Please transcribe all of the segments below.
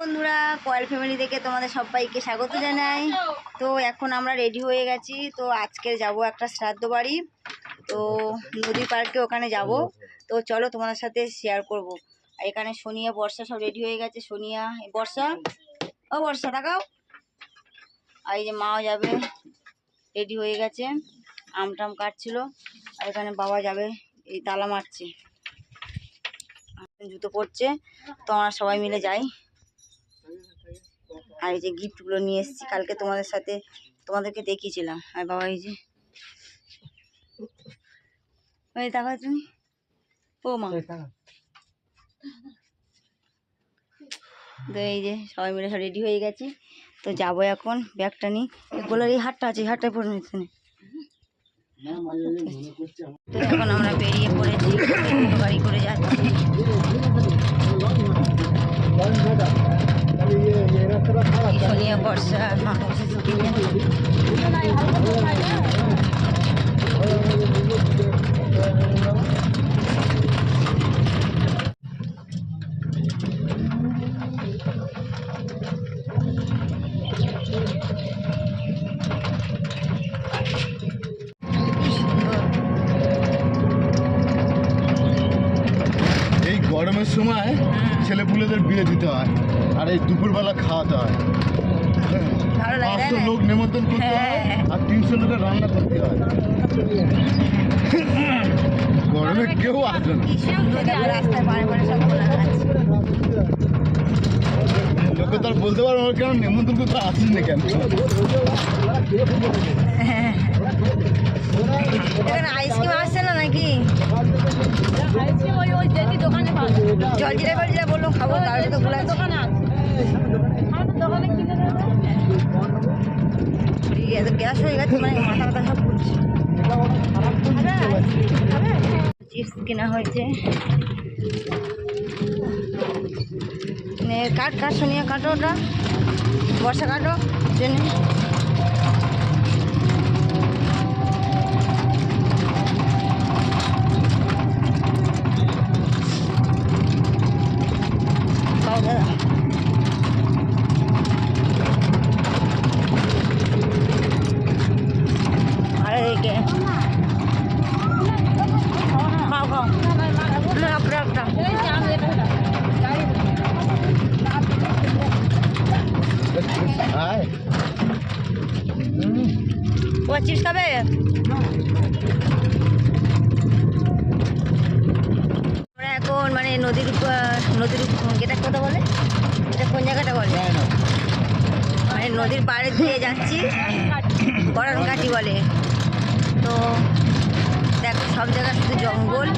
বন্ধুরা coil family থেকে তোমাদের সবাইকে স্বাগত জানাই। তো এখন আমরা রেডি হয়ে গেছি। তো আজকে যাব একটা শ্রাদ্ধ বাড়ি। তো নদী পার্কে ওখানে যাব। তো চলো তোমাদের সাথে শেয়ার করব। এখানে সোনিয়া, বর্ষা সব রেডি হয়ে গেছে। সোনিয়া বর্ষা। ও, বর্ষা, তাকাও। আর এই যে মাও যাবে রেডি হয়ে গেছে। আম টাম কাটছিল। আর এখানে বাবা যাবে, এই তালা মারছে। জুতো পরছে। তো আমরা সবাই মিলে যাই। আর এই যে গিফটগুলো নিয়ে এসেছি কালকে তোমাদের সাথে তোমাদেরকে দেখিয়েছিলাম। আর বাবা এই যে ওই দেখো তুমি। ও মা। তো এই যে সবাই মিলে সব রেডি হয়ে গেছি। তো যাব এখন ব্যাগটা নিই এগুলোর এই হাটটা আছে হাটটায় পড়ে নিচ্ছে না তো এখন আমরা বেরিয়ে পড়েছি গাড়ি করে যাচ্ছি। चिसो पर्छ গরমের সময় ছেলে পুলেদের বিয়ে দিতে হয় আর এই দুপুরবেলা খাওয়াতে হয়। হ্যাঁ। পাঁচশো লোক নেমন্তন্ন করতে হয় হ্যাঁ। আর তিনশো লোকের রান্না করতে হয়। গরমে কেউ আসবে লোকে তো আর বলতে পারব না কেন নেমন্তন্ন করতে আসিস না কেন? আইসক্রিম আসছে না নাকি? জল জিরা ফল জিরা বলল খাব তার তো খোলা আছে গ্যাস হয়ে গেছে মানে মাথা সব চিপস কেনা হয়েছে। কাট কাট শুনিয়ে কাটো ওটা। বর্ষা কাটো জেনে। খাও দাদা আরে এদিকে খাও খাও না একটা একটা আয় ও চিপস খাবে আমরা এখন মানে নদীর উপ- নদীর উপ- এটা কথা বলে এটা কোন জায়গাটা বলে যায় না মানে নদীর পাড়ে দিয়ে যাচ্ছি। কাটি বলে। তো দেখো সব জায়গায় শুধু জঙ্গল।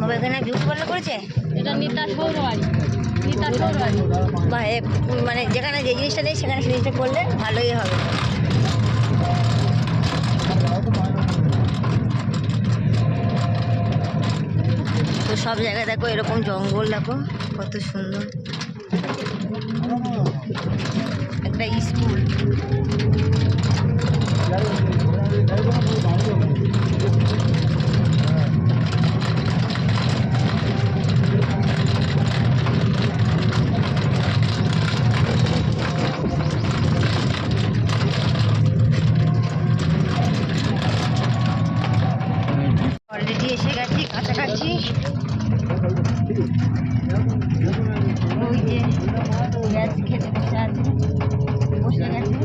বাবা এখানে বিউটি পার্লার করেছে? এটা নিতা নিতা মানে যেখানে যে জিনিসটা নেই সেখানে সেই জিনিসটা করলে ভালোই হবে। সব জায়গায় দেখো এরকম জঙ্গল দেখো কত সুন্দর। একটা স্কুল। অলরেডি কাছাকাছি ওই যে গ্যাস খেতে বসে আছে বসে গেছে।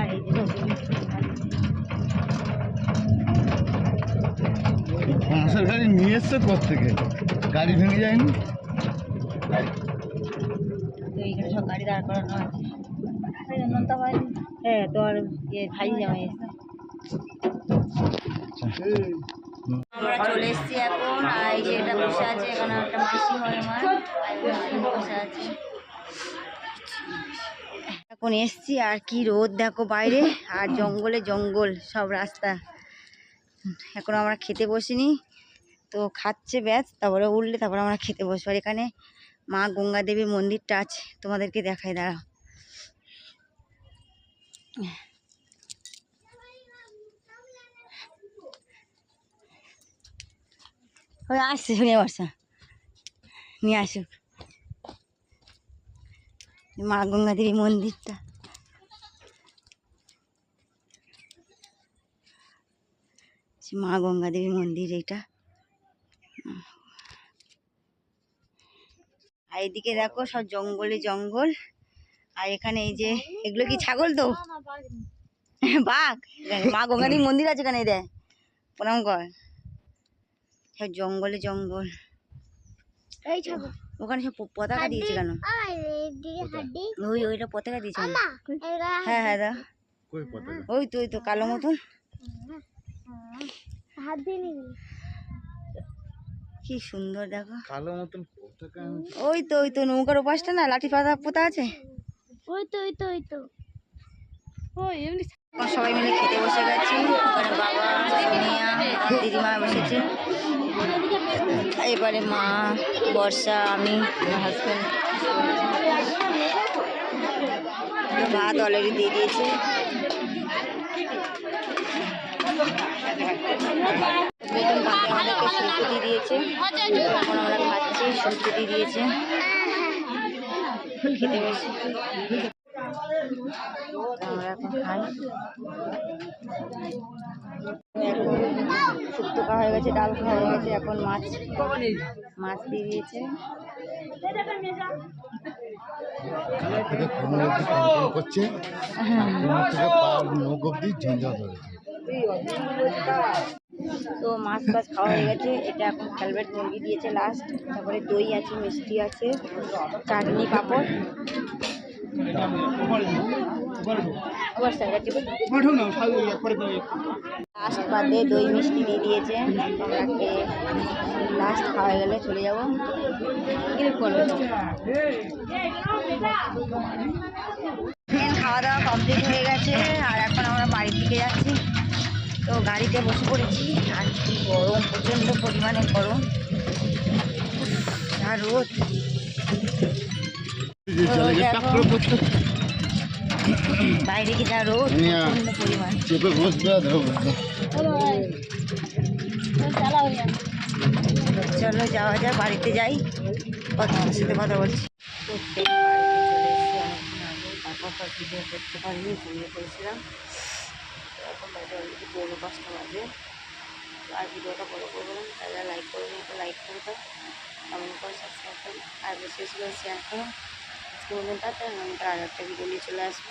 আর এই যে বাঁশের গাড়ি নিয়ে এসছে থেকে গাড়ি ভেঙে যায়নি? তো এইখানে সব গাড়ি দাঁড় করানো আছে। হ্যাঁ তো আর ইয়ে ভাই জামাই এসছে। আমরা চলে এসেছি এখন, আর এই যে এটা বসে আছে, এখানে একটা মাসি হয় আমার বসে আছে। এখন এসছি, আর কি রোদ দেখো বাইরে, আর জঙ্গলে জঙ্গল, সব রাস্তা। এখন আমরা খেতে বসিনি, তো খাচ্ছে ব্যাস, তারপরে উঠলে তারপরে আমরা খেতে বসবো। আর এখানে মা গঙ্গা দেবীর মন্দিরটা আছে, তোমাদেরকে দেখায় দাঁড়াও। ওই আসছে শুনে বর্ষা নিয়ে আসুক। মা গঙ্গা দেবী মন্দিরটা মা গঙ্গা দেবী মন্দির এটা আর এদিকে দেখো সব জঙ্গলে জঙ্গল। আর এখানে এই যে, এগুলো কি ছাগল তো? বাঘ। মা গঙ্গা দেবী মন্দির আছে এখানে দেয় প্রণাম কর। সব জঙ্গলে জঙ্গল। এই ওখানে সব পতাকা দিয়েছে কেন? ওই ওইটা পতাকা দিয়েছে হ্যাঁ হ্যাঁ দা ওই তো ওই তো কালো মতন। হাত কি সুন্দর দেখো। কালো মতন ওই তো ওই তো নৌকার ওপাশটা না লাঠি পাতা পোতা আছে? ওই তো ওই তো ওই তো। ওই এমনি এখন সবাই মিলে খেতে বসে গেছি। ওখানে বাবা সোনিয়া দিদিমা বসেছে। এবারে মা, বর্ষা, আমি হাজব্যান্ড ভাত অলরেডি দিয়ে দিয়েছে। আমাদেরকে দিয়েছে। আমরা খাচ্ছি সুলকুটি দিয়েছে। খেতে আমরা এখন খাই। এখন শুক্তো খাওয়া হয়ে গেছে, ডাল খাওয়া হয়ে গেছে, এখন মাছ মাছ দিয়ে দিয়েছে। তো মাছ টাছ খাওয়া হয়ে গেছে, এটা এখন ভ্যালভেট মুরগি দিয়েছে লাস্ট তারপরে দই আছে, মিষ্টি আছে, চাটনি পাঁপড়। লাস্ট বাদে দই মিষ্টি দিয়ে দিয়েছে। খেয়ে লাস্ট খাওয়া গেলে চলে যাব। কীরকম খাওয়া দাওয়া কমপ্লিট হয়ে গেছে, আর এখন আমরা বাড়ির দিকে যাচ্ছি। তো গাড়িতে বসে পড়েছি, আর কি গরম, প্রচণ্ড পরিমাণে গরম। আর রোদ। বাইরে কি রোদ হ্যাঁ। পরিমাণ। চেপে বসবে চালা যাওয়া যাক বাড়িতে যাই। কতজনের সাথে কথা বলছি। তারপর ভিডিও করতে পারিনি ঘুমিয়ে পড়েছিলাম এখন বাজে অলরেডি পৌনে পাঁচটা বাজে আর ভিডিওটা বড় করব না তারা লাইক করবেন একটু লাইক করে দাও কমেন্ট করে সাবস্ক্রাইব করো আর বেশি বেশি করে শেয়ার করো। আজকে বলুন তাতে আমি তার আর একটা ভিডিও নিয়ে চলে আসব